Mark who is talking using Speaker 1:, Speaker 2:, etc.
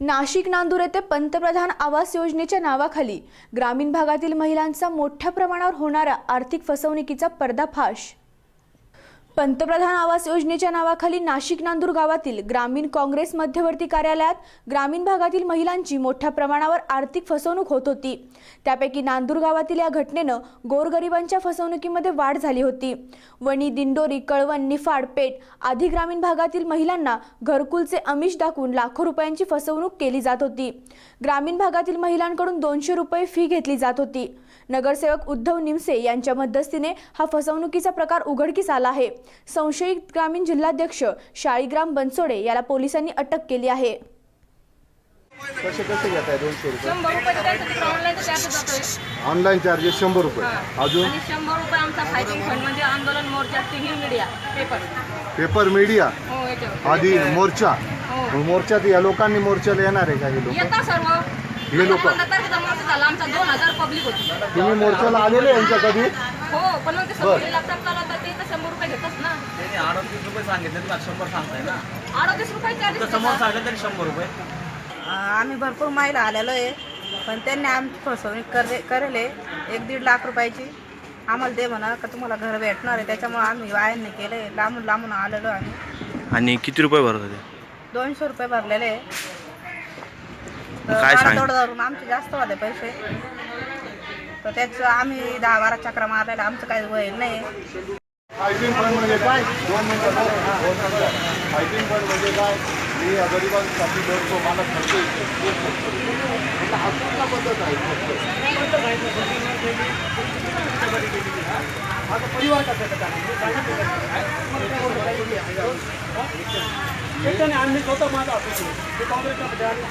Speaker 1: नाशिक नांदूर येथे पंतप्रधान आवास योजनेच्या नावाखाली ग्रामीण भागातील महिलांचा मोठ्या प्रमाणावर होणारा आर्थिक फसवणुकीचा पर्दाफाश. पंतप्रधान आवास योजनेच्या नावाखाली नाशिक नांदूर गावातील ग्रामीण काँग्रेस मध्यवर्ती कार्यालयात ग्रामीण भागातील महिलांची मोठ्या प्रमाणावर आर्थिक फसवणूक होत होती. त्यापैकी नांदूर गावातील या घटनेनं गोरगरिबांच्या फसवणुकीमध्ये वाढ झाली होती. वणी दिंडोरी कळवण निफाड पेठ आदी ग्रामीण भागातील महिलांना घरकुलचे अमिष दाखवून लाखो रुपयांची फसवणूक केली जात होती. ग्रामीण भागातील महिलांकडून दोनशे रुपये फी घेतली जात होती. नगरसेवक उद्धव निमसे यांच्या मध्यस्थीने हा फसवणुकीचा प्रकार उघडकीस आला आहे. संशयित ग्रामीण जिल्हाध्यक्ष शाळीग्राम बनसोडे याला पोलिसांनी अटक केली आहे.
Speaker 2: कसे कसे घेत आहे दोनशे रुपये.
Speaker 3: शंभर रुपये द्यायचं तिकडे ऑनलाईन चार्ज जातोय.
Speaker 2: ऑनलाईन चार्जेस शंभर रुपये. अजून?
Speaker 3: आणि शंभर रुपये आमचा फायटिंग फंड म्हणजे आंदोलन मोर्चा TV media paper
Speaker 2: paper media
Speaker 3: हो याच्यावर.
Speaker 2: आधी मोर्चा?
Speaker 3: हो.
Speaker 2: मग मोर्चात या लोकांनी मोर्चाला येणार आहे का हे लोक?
Speaker 3: येता सर्व.
Speaker 2: हे लोकं?
Speaker 3: पंधरा तारखेचा मोर्चा झाला आमचा दोन हजार पब्लिक होती.
Speaker 2: तुम्ही मोर्चाला आलेले यांच्या कधी?
Speaker 3: हो पण मग ते सगळे लॅपटॉप चालवतात ते तर शंभर रुपये
Speaker 4: रुपये सांगितले तुला शंभर सांगताय ना.
Speaker 3: अडतीस रुपये
Speaker 4: तर समोर सांगितलं तरी शंभर रुपये.
Speaker 5: आम्ही भरपूर महिला आलेलो आहे पण त्यांनी आमची फसवणूक करे करेल आहे एक दीड लाख रुपयाची. आम्हाला दे म्हणा का तुम्हाला घर भेटणार आहे त्याच्यामुळे आम्ही वायांनी केलं आहे लांबून लांबून आलेलो आम्ही.
Speaker 6: आणि किती रुपये भरत होते
Speaker 5: दोनशे रुपये भरलेले आहे. तर
Speaker 6: काय सांग-
Speaker 5: वाढ धरून आमचे जास्त होते पैसे. तर त्याचं आम्ही दहा बारा चक्रा मारलेला आमचं काही वय नाही.
Speaker 2: हायजीन फंड म्हणजे काय? दोन मिनिटं दोन मिनिटं हायजीन फंड म्हणजे काय? मी या गरिबांसाठी करतो मला खर्च येतो. आता हा पद्धत आहे आता परिवार कसा
Speaker 7: आम्ही स्वतः माझा ऑफिस आहे काँग्रेसच्या पक्षाचे आम्ही